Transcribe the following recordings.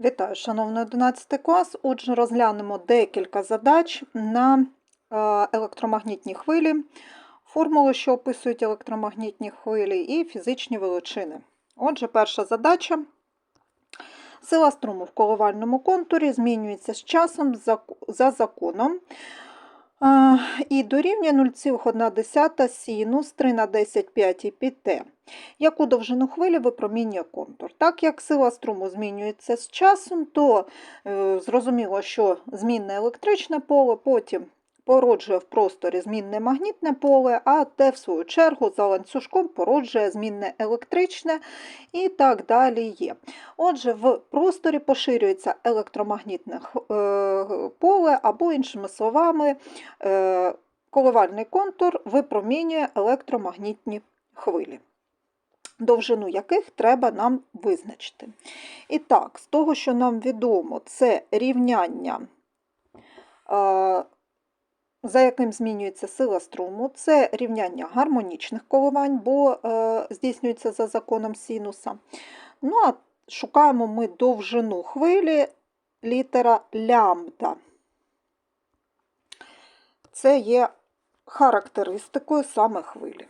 Вітаю, шановний 11 клас. Отже, розглянемо декілька задач на е, електромагнітні хвилі, формули, що описують електромагнітні хвилі, і фізичні величини. Отже, перша задача. Сила струму в коливальному контурі змінюється з часом за законом е, і дорівнює 0,1 синус 3 на 10 5 під t. Яку довжину хвилі випромінює контур? Так як сила струму змінюється з часом, то е, зрозуміло, що змінне електричне поле потім породжує в просторі змінне магнітне поле, а те, в свою чергу, за ланцюжком породжує змінне електричне і так далі є. Отже, в просторі поширюється електромагнітне е, поле, або, іншими словами, е, коливальний контур випромінює електромагнітні хвилі довжину яких треба нам визначити. І так, з того, що нам відомо, це рівняння, е, за яким змінюється сила струму, це рівняння гармонічних коливань, бо е, здійснюється за законом синуса. Ну, а шукаємо ми довжину хвилі літера лямбда. Це є характеристикою саме хвилі.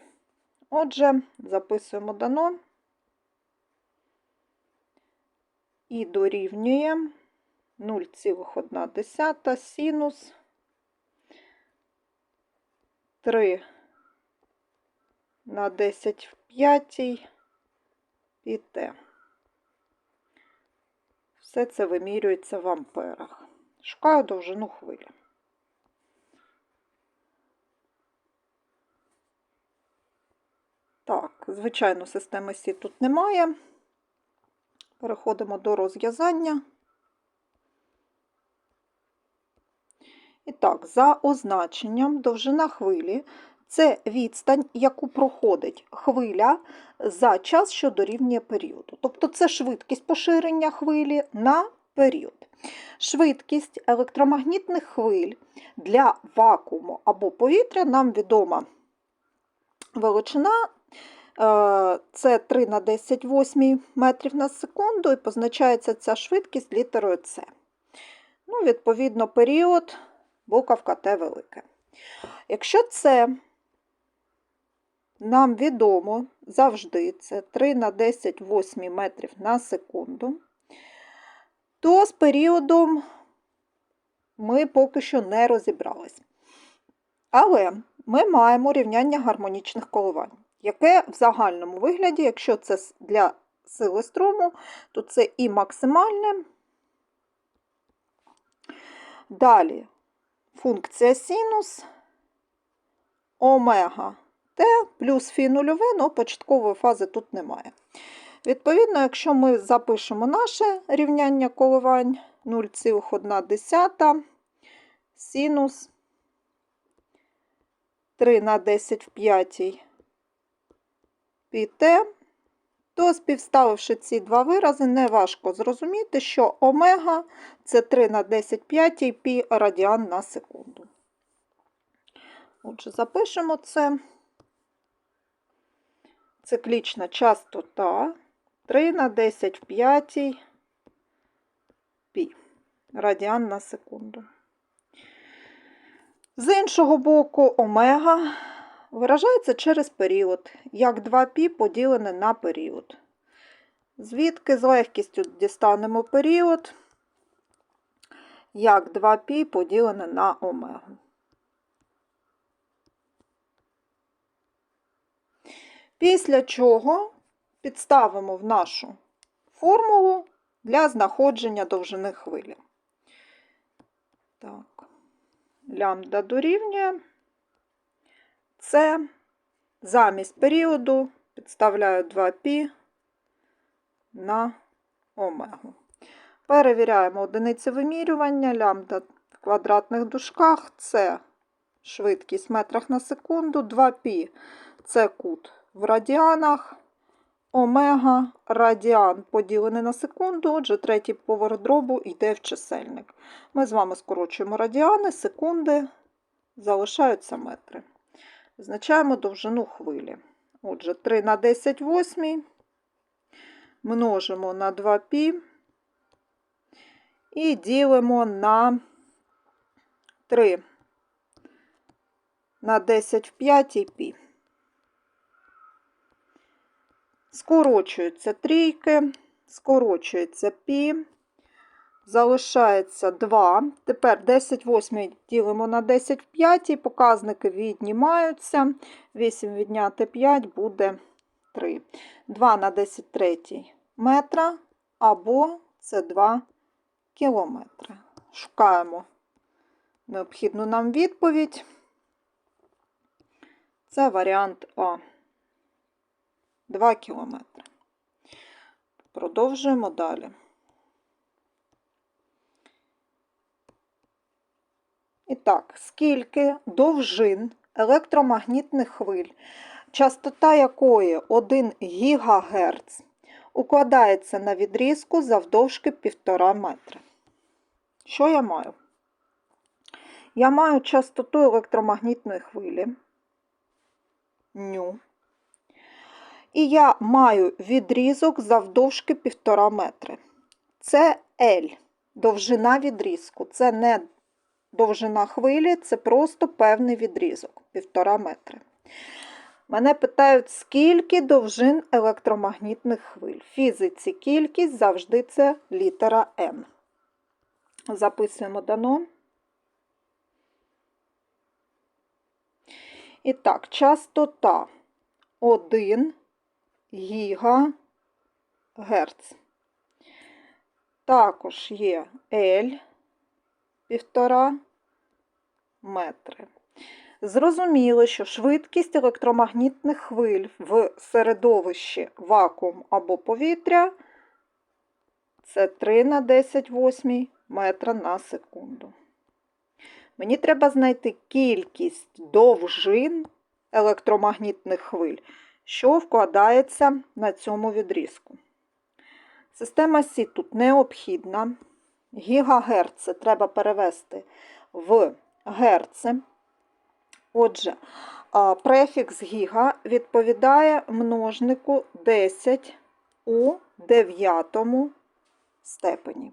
Отже, записуємо дано і дорівнює 0,1 синус 3 на 10 в 5 під t. Все це вимірюється в амперах. Шукаю довжину хвилі. Так, звичайно, системи Сі тут немає. Переходимо до розв'язання. І так, за означенням довжина хвилі це відстань, яку проходить хвиля за час, що дорівнює періоду. Тобто це швидкість поширення хвилі на період. Швидкість електромагнітних хвиль для вакууму або повітря нам відома величина Це 3 на 10 восьмій метрів на секунду і позначається ця швидкість літерою С. Ну, відповідно, період буковка Т велике. Якщо це нам відомо завжди, це 3 на 10 восьмій метрів на секунду, то з періодом ми поки що не розібрались. Але ми маємо рівняння гармонічних коливань яке в загальному вигляді, якщо це для сили струму, то це і максимальне. Далі функція синус омега Т плюс фі нульове, але початкової фази тут немає. Відповідно, якщо ми запишемо наше рівняння коливань 0,1 синус 3 на 10 в 5 піте, то співставивши ці два вирази, неважко зрозуміти, що омега це 3 на 10 п'ятій пі радіан на секунду. Отже, запишемо це. Циклічна частота 3 на 10 в п'ятій пі радіан на секунду. З іншого боку, омега виражається через період, як 2π поділене на період. Звідки з легкістю дістанемо період, як 2π поділене на омегу. Після чого підставимо в нашу формулу для знаходження довжини хвилі. Так, лямбда дорівнює. Це замість періоду підставляю 2π на омегу. Перевіряємо одиниці вимірювання, лямбда в квадратних дужках це швидкість в метрах на секунду, 2π це кут в радіанах, омега радіан поділений на секунду, отже, третій поверх дробу йде в чисельник. Ми з вами скорочуємо радіани, секунди, залишаються метри. Визначаємо довжину хвилі. Отже, 3 на 10 восьмій множимо на 2π і ділимо на 3 на 10 в 5 пі. Скорочуються трійки, скорочується пі, залишається 2. Тепер 10 восьмий ділимо на 10 в 5, показники віднімаються. 8 відняти 5 буде 3. 2 на 10 третій метра або це 2 кілометри. Шукаємо необхідну нам відповідь. Це варіант А. 2 кілометри. Продовжуємо далі. І так, скільки довжин електромагнітних хвиль, частота якої 1 ГГц, укладається на відрізку завдовжки 1,5 метра. Що я маю? Я маю частоту електромагнітної хвилі. Ню. І я маю відрізок завдовжки 1,5 метри. Це L, довжина відрізку. Це не довжина хвилі, це просто певний відрізок 1,5 метри. Мене питають, скільки довжин електромагнітних хвиль. В фізиці кількість завжди це літера N. Записуємо дано. І так, частота 1 гігагерц. Також є L 1,5 метри. Зрозуміло, що швидкість електромагнітних хвиль в середовищі вакуум або повітря це 3 на 10 восьмій метра на секунду. Мені треба знайти кількість довжин електромагнітних хвиль, що вкладається на цьому відрізку. Система Сі тут необхідна. Гігагерци треба перевести в герци. Отже, префікс гіга відповідає множнику 10 у дев'ятому степені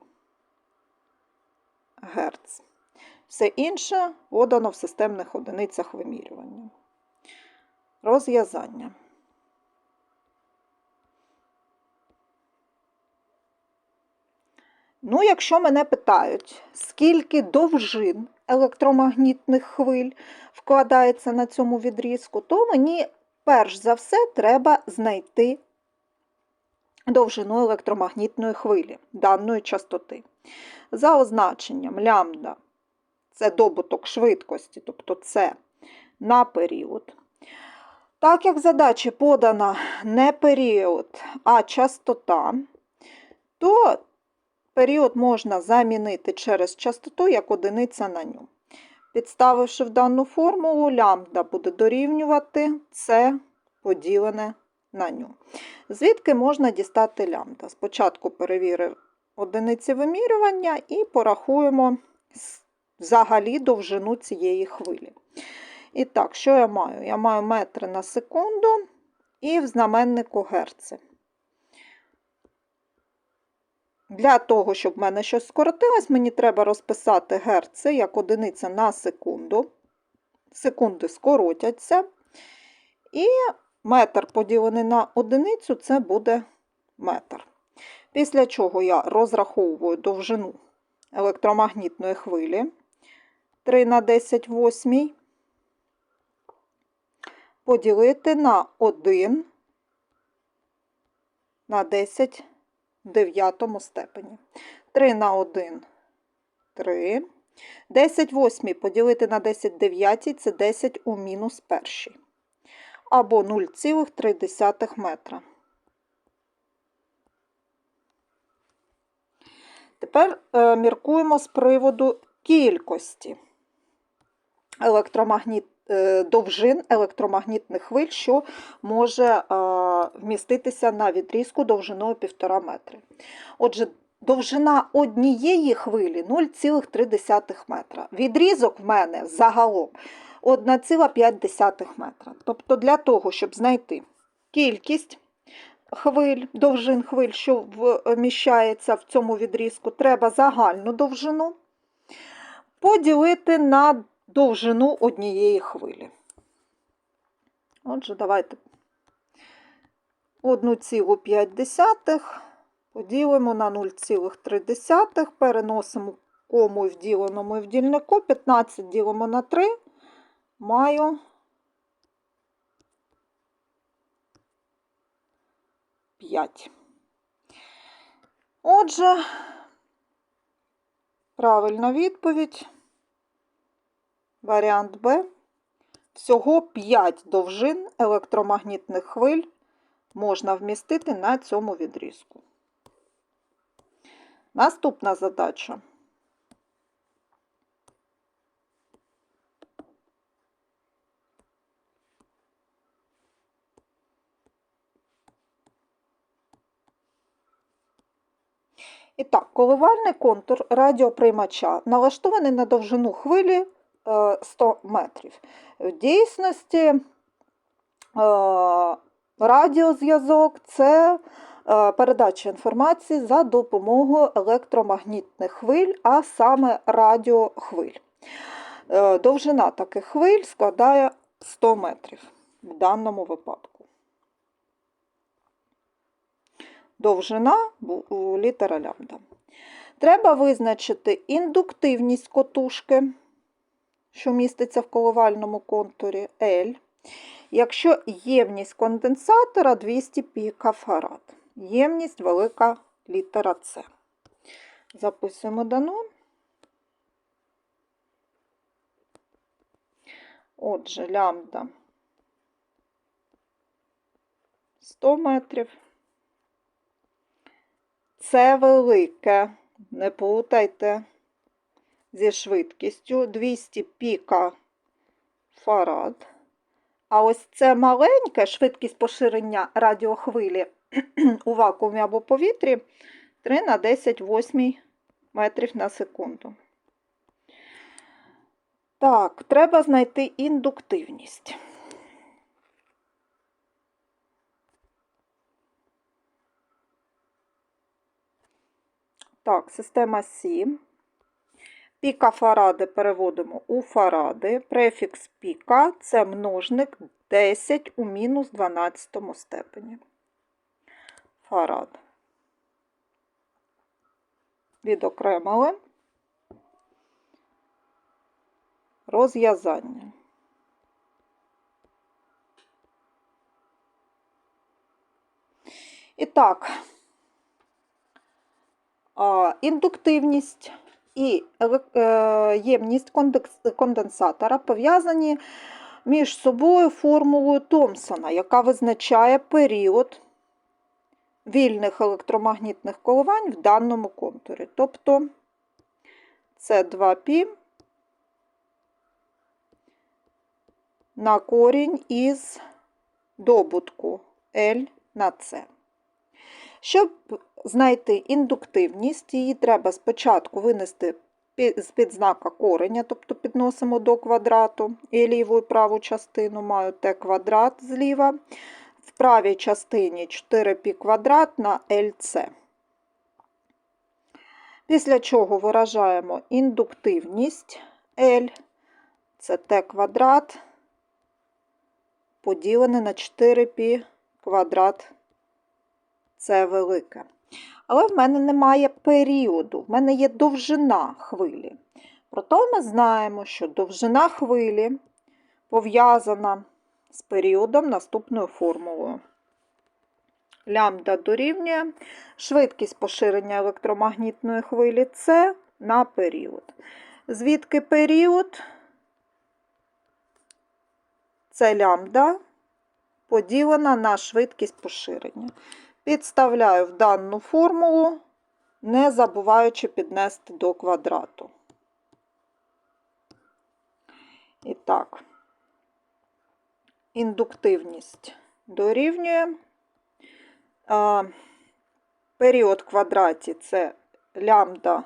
герц. Все інше подано в системних одиницях вимірювання. Розв'язання. Ну, якщо мене питають, скільки довжин електромагнітних хвиль вкладається на цьому відрізку, то мені перш за все треба знайти довжину електромагнітної хвилі даної частоти. За означенням лямбда це добуток швидкості, тобто це на період. Так як в задачі подана не період, а частота, то період можна замінити через частоту як одиниця на ню. Підставивши в дану формулу, лямбда буде дорівнювати С поділене на ню. Звідки можна дістати лямбда? Спочатку перевірив одиниці вимірювання і порахуємо взагалі довжину цієї хвилі. І так, що я маю? Я маю метри на секунду і в знаменнику герци. Для того, щоб в мене щось скоротилось, мені треба розписати герци як одиниця на секунду. Секунди скоротяться. І метр поділений на одиницю це буде метр. Після чого я розраховую довжину електромагнітної хвилі 3 на 10 восьмій поділити на 1 на 10 в дев'ятому степені. 3 на 1 3. 10 восьмій поділити на 10 дев'ятій це 10 у мінус першій. Або 0,3 метра. Тепер е, міркуємо з приводу кількості електромагніт, е, довжин електромагнітних хвиль, що може е, вміститися на відрізку довжиною 1,5 метри. Отже, довжина однієї хвилі 0,3 метра. Відрізок в мене загалом 1,5 метра. Тобто, для того, щоб знайти кількість хвиль, довжин хвиль, що вміщається в цьому відрізку, треба загальну довжину поділити на довжину однієї хвилі. Отже, давайте 1,5 поділимо на 0,3, переносимо кому в діленому і в дільнику, 15 ділимо на 3, маю 5. Отже, правильна відповідь. Варіант Б. Всього 5 довжин електромагнітних хвиль можна вмістити на цьому відрізку. Наступна задача. І так, коливальний контур радіоприймача налаштований на довжину хвилі 100 метрів. В дійсності е, радіозв'язок це е, передача інформації за допомогою електромагнітних хвиль, а саме радіохвиль. Е, Довжина таких хвиль складає 100 метрів в даному випадку. Довжина літера лямбда. Треба визначити індуктивність котушки, що міститься в коливальному контурі L, якщо ємність конденсатора 200 пікафарад. Ємність велика літера С. Записуємо дано. Отже, лямбда 100 метрів. Це велике, не плутайте зі швидкістю 200 піка фарад. А ось це маленьке швидкість поширення радіохвилі у вакуумі або повітрі 3 на 10 восьмій метрів на секунду. Так, треба знайти індуктивність. Так, система Сі. Піка фаради переводимо у фаради. Префікс піка це множник 10 у мінус 12 степені. Фарад. Відокремили. Розв'язання. І так, індуктивність і е, ємність конденсатора пов'язані між собою формулою Томпсона, яка визначає період вільних електромагнітних коливань в даному контурі. Тобто це 2π на корінь із добутку L на С. Щоб знайти індуктивність, її треба спочатку винести з підзнака кореня, тобто підносимо до квадрату і ліву і праву частину маю t квадрат зліва. В правій частині 4π квадрат на LC. Після чого виражаємо індуктивність L, це t квадрат поділене на 4π квадрат це велике. Але в мене немає періоду, в мене є довжина хвилі. Проте ми знаємо, що довжина хвилі пов'язана з періодом наступною формулою. Лямбда дорівнює швидкість поширення електромагнітної хвилі С на період. Звідки період? Це лямбда поділена на швидкість поширення. Підставляю в дану формулу, не забуваючи піднести до квадрату. І так, індуктивність дорівнює. А, період квадраті це лямбда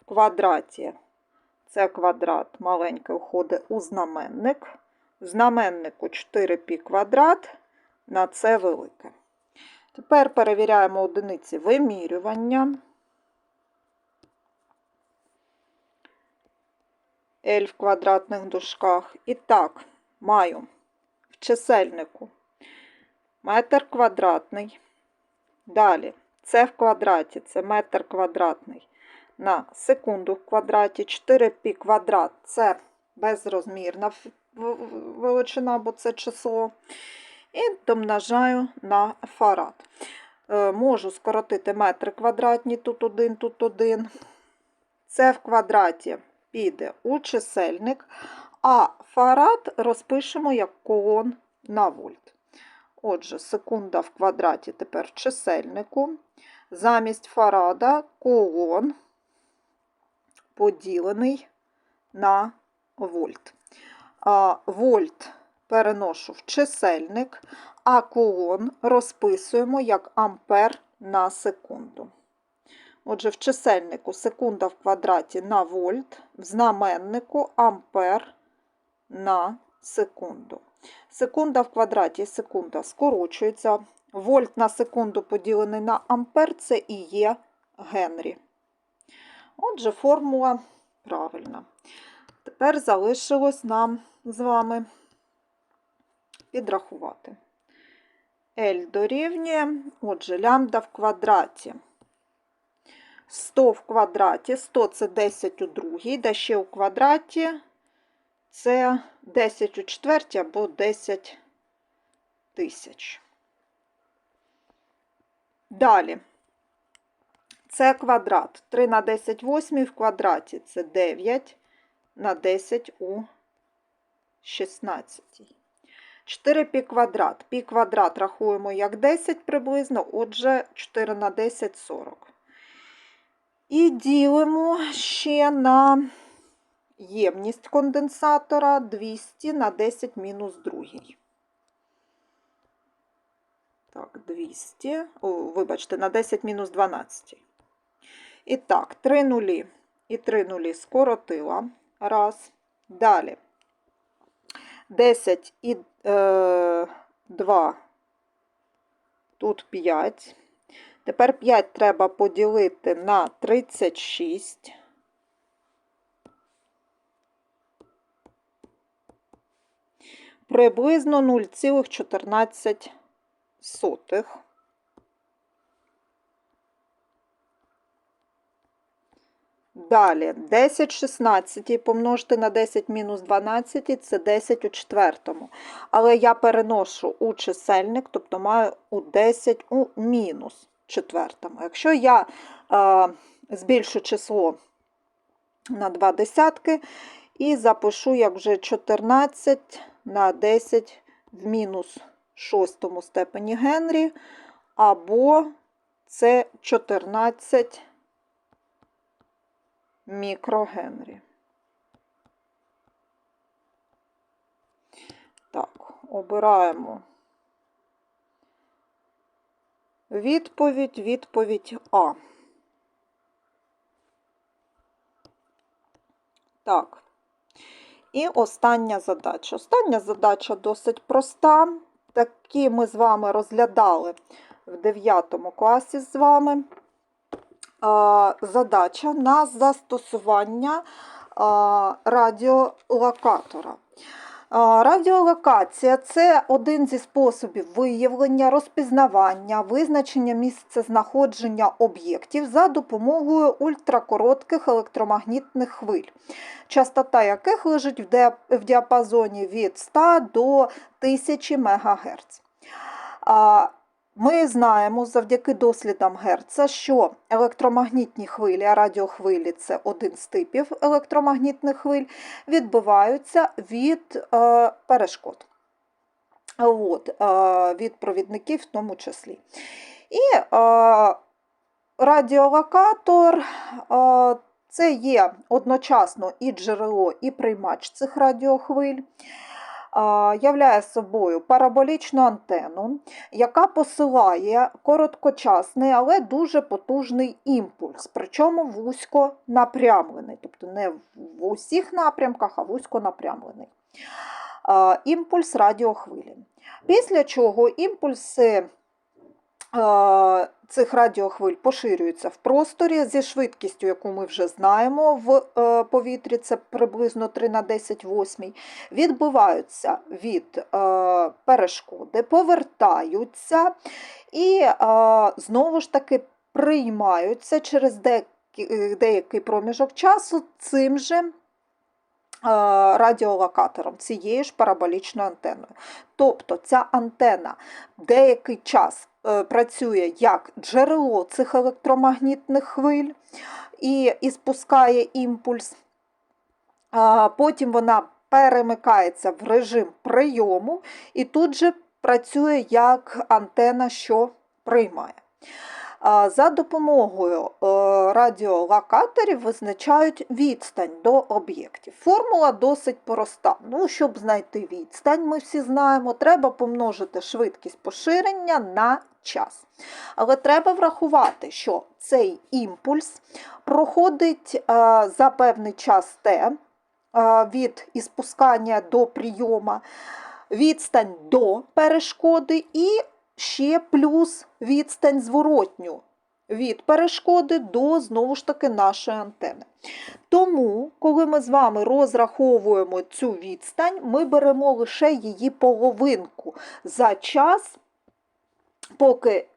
в квадраті. Це квадрат маленький входить у знаменник. В знаменнику 4π квадрат на С велике. Тепер перевіряємо одиниці вимірювання. L в квадратних дужках. І так, маю в чисельнику метр квадратний. Далі це в квадраті, це метр квадратний на секунду в квадраті. 4π квадрат це безрозмірна величина, бо це число. І домножаю на фарад. Е, Можу скоротити метри квадратні, тут один, тут один. Це в квадраті піде у чисельник, а фарад розпишемо як колон на вольт. Отже, секунда в квадраті тепер чисельнику. Замість фарада колон поділений на вольт. А, Вольт переношу в чисельник, а колон розписуємо як ампер на секунду. Отже, в чисельнику секунда в квадраті на вольт, в знаменнику ампер на секунду. Секунда в квадраті секунда скорочується. Вольт на секунду поділений на ампер це і є Генрі. Отже, формула правильна. Тепер залишилось нам з вами підрахувати. L дорівнює, отже, лямбда в квадраті. 100 в квадраті, 100 це 10 у другій, да ще у квадраті це 10 у четвертій або 10 тисяч. Далі. Це квадрат. 3 на 10 восьмій в квадраті це 9 на 10 у 16. 4 пі квадрат. Пі квадрат рахуємо як 10 приблизно, отже, 4 на 10 40. І ділимо ще на ємність конденсатора 200 на 10 мінус 2. Так, 200, о, вибачте, на 10 мінус 12. І так, 3 нулі і 3 нулі скоротила. Раз. Далі. 10 і е, 2, тут 5. Тепер 5 треба поділити на 36. Приблизно 0,14. Далі 10 16 помножити на 10 мінус 12 це 10 у четвертому. Але я переношу у чисельник, тобто маю у 10 у мінус четвертому. Якщо я е, збільшу число на 2 десятки і запишу як вже 14 на 10 в мінус шостому степені Генрі, або це 14 мікрогенрі. Так, обираємо відповідь, відповідь А. Так. І остання задача. Остання задача досить проста. Такі ми з вами розглядали в 9 класі з вами. Задача на застосування радіолокатора. Радіолокація це один зі способів виявлення, розпізнавання, визначення місцезнаходження об'єктів за допомогою ультракоротких електромагнітних хвиль, частота яких лежить в діапазоні від 100 до 1000 МГц. Ми знаємо завдяки дослідам Герца, що електромагнітні хвилі, а радіохвилі це один з типів електромагнітних хвиль, відбиваються від е, перешкод. От, е, від провідників в тому числі. І е, радіолокатор е, це є одночасно і джерело, і приймач цих радіохвиль. Являє собою параболічну антенну, яка посилає короткочасний, але дуже потужний імпульс, причому вузько напрямлений, тобто не в усіх напрямках, а вузько напрямлений. Імпульс радіохвилі. Після чого імпульси цих радіохвиль поширюються в просторі зі швидкістю, яку ми вже знаємо в е, повітрі, це приблизно 3 на 10 восьмій, відбиваються від е, перешкоди, повертаються і е, знову ж таки приймаються через деякий, проміжок часу цим же радіолокатором, цією ж параболічною антеною. Тобто ця антена деякий час е, працює як джерело цих електромагнітних хвиль і, і спускає імпульс. Потім вона перемикається в режим прийому і тут же працює як антена, що приймає. За допомогою е, радіолокаторів визначають відстань до об'єктів. Формула досить проста. Ну, щоб знайти відстань, ми всі знаємо, треба помножити швидкість поширення на час. Але треба врахувати, що цей імпульс проходить е, за певний час Т е, від іспускання до прийома, відстань до перешкоди і ще плюс відстань зворотню від перешкоди до знову ж таки нашої антени. Тому, коли ми з вами розраховуємо цю відстань, ми беремо лише її половинку за час, поки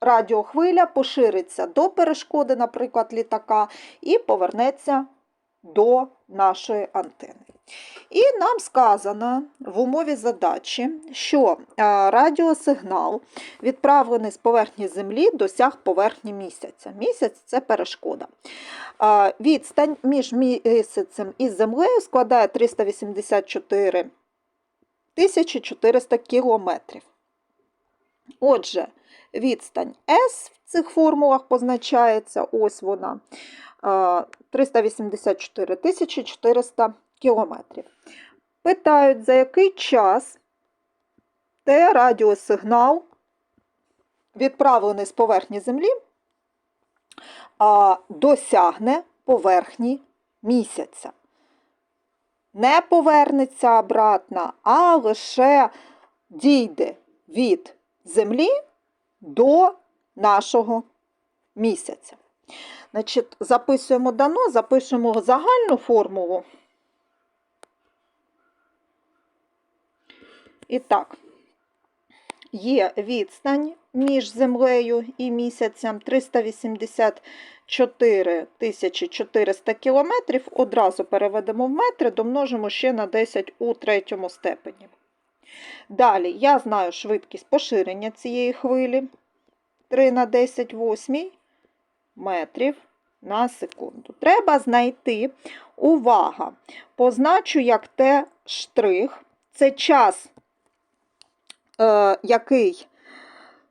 радіохвиля пошириться до перешкоди, наприклад, літака, і повернеться до нашої антени. І нам сказано в умові задачі, що е, радіосигнал, відправлений з поверхні Землі, досяг поверхні місяця. Місяць це перешкода. Е, Відстань між місяцем і землею складає 384 400 кілометрів. Отже, відстань S в цих формулах позначається, ось вона. е, 384 400 кілометрів. Питають, за який час те радіосигнал, відправлений з поверхні Землі, досягне поверхні місяця. Не повернеться обратно, а лише дійде від Землі до нашого місяця. Значить, записуємо дано, запишемо загальну формулу. І так, є відстань між землею і місяцем 384 400 кілометрів. Одразу переведемо в метри, домножимо ще на 10 у третьому степені. Далі я знаю швидкість поширення цієї хвилі 3 на 10 восьмій метрів на секунду. Треба знайти, увага, позначу як Т штрих, це час, який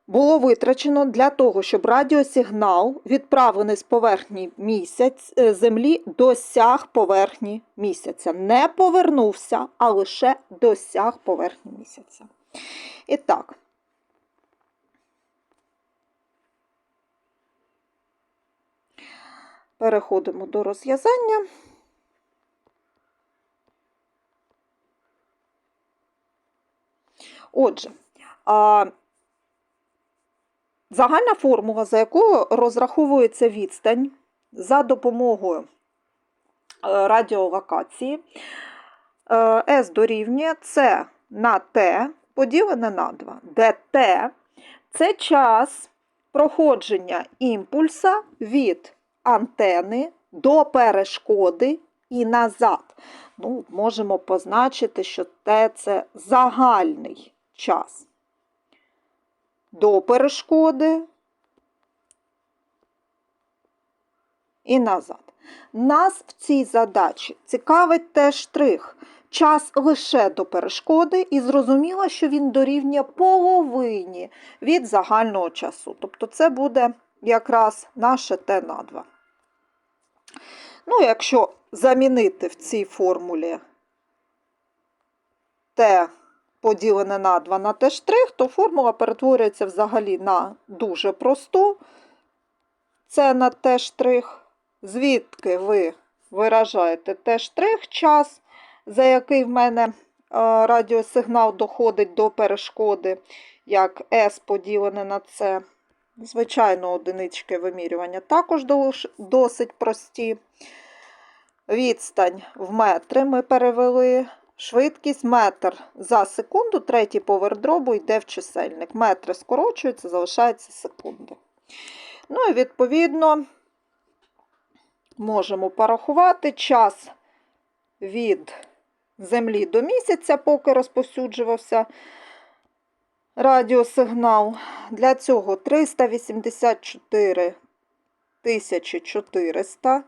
було витрачено для того, щоб радіосигнал, відправлений з поверхні місяць, е, Землі, досяг поверхні місяця. Не повернувся, а лише досяг поверхні місяця. І так. Переходимо до розв'язання. Отже, загальна формула, за якою розраховується відстань за допомогою е, радіолокації, е, S дорівнює С на Т поділене на 2, де Т це час проходження імпульса від антени до перешкоди і назад. Ну, Можемо позначити, що Т це загальний час. До перешкоди і назад. Нас в цій задачі цікавить теж штрих. Час лише до перешкоди, і зрозуміло, що він дорівнює половині від загального часу. Тобто це буде якраз наше Т на 2. Ну, якщо замінити в цій формулі Т поділене на 2 на Т то формула перетворюється взагалі на дуже просту. Це на Т звідки ви виражаєте Т час, за який в мене радіосигнал доходить до перешкоди, як S поділене на C. Звичайно, одинички вимірювання також досить прості. Відстань в метри ми перевели. Швидкість метр за секунду, третій поверх дробу йде в чисельник. Метри скорочуються, залишаються секунди. Ну і відповідно можемо порахувати час від Землі до місяця, поки розповсюджувався радіосигнал. Для цього 384 400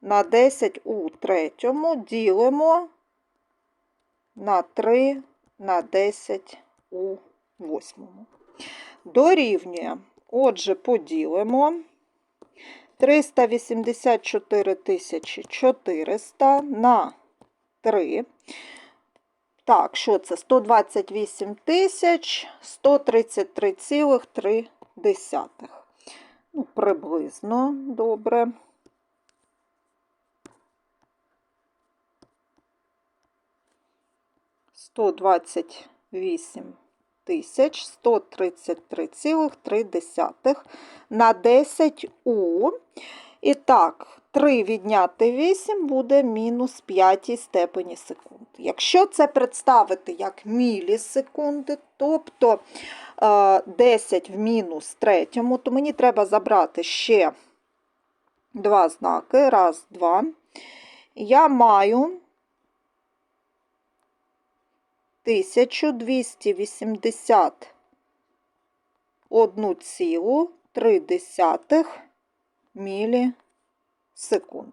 на 10 у третьому ділимо на 3 на 10 у восьмому. Дорівнює. Отже, поділимо 384 400 на 3. Так, що це? 128 тисяч 133,3. Ну, приблизно добре. Сто двадцять вісім тисяч сто тридцять три цілих три десятих на 10 у. І так, 3 відняти 8 буде мінус 5 степені секунд. Якщо це представити як мілісекунди, тобто е, 10 в мінус третьому, то мені треба забрати ще два знаки. Раз, два. Я маю 1281,3 мілісекунд.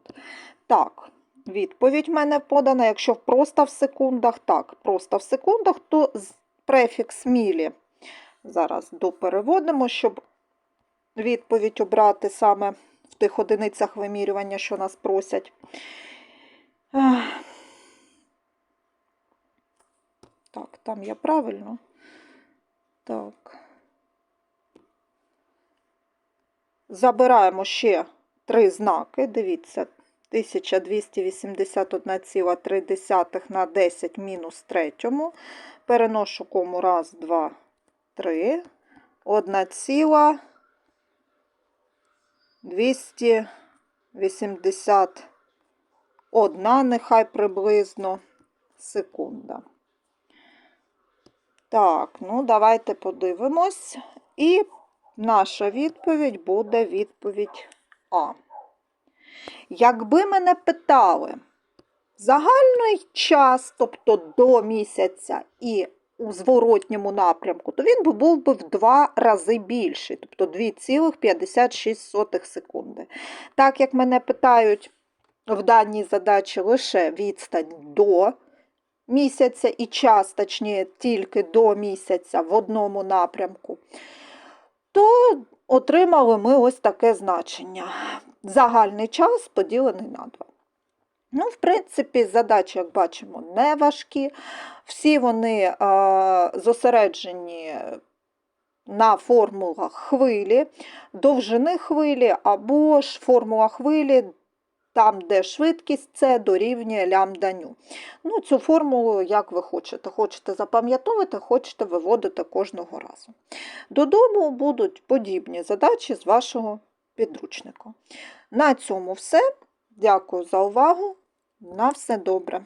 Так, відповідь в мене подана. Якщо просто в секундах, так, просто в секундах, то префікс мілі. Зараз допереводимо, щоб відповідь обрати саме в тих одиницях вимірювання, що нас просять. Ех. Так, там я правильно. Так. Забираємо ще три знаки. Дивіться, 1281,3 на 10 мінус третьому. Переношу кому раз, два, три. Одна ціла 281, нехай приблизно секунда. Так, ну давайте подивимось. І наша відповідь буде відповідь А. Якби мене питали загальний час, тобто до місяця і у зворотньому напрямку, то він був би в два рази більший, тобто 2,56 секунди. Так як мене питають в даній задачі лише відстань до місяця і час, точніше, тільки до місяця в одному напрямку, то отримали ми ось таке значення. Загальний час поділений на 2. Ну, в принципі, задачі, як бачимо, не важкі. Всі вони е, зосереджені на формулах хвилі, довжини хвилі або ж формула хвилі, там, де швидкість це дорівнює лямданю. Ну, цю формулу, як ви хочете. Хочете запам'ятовувати, хочете виводити кожного разу. Додому будуть подібні задачі з вашого підручника. На цьому все. Дякую за увагу. На все добре.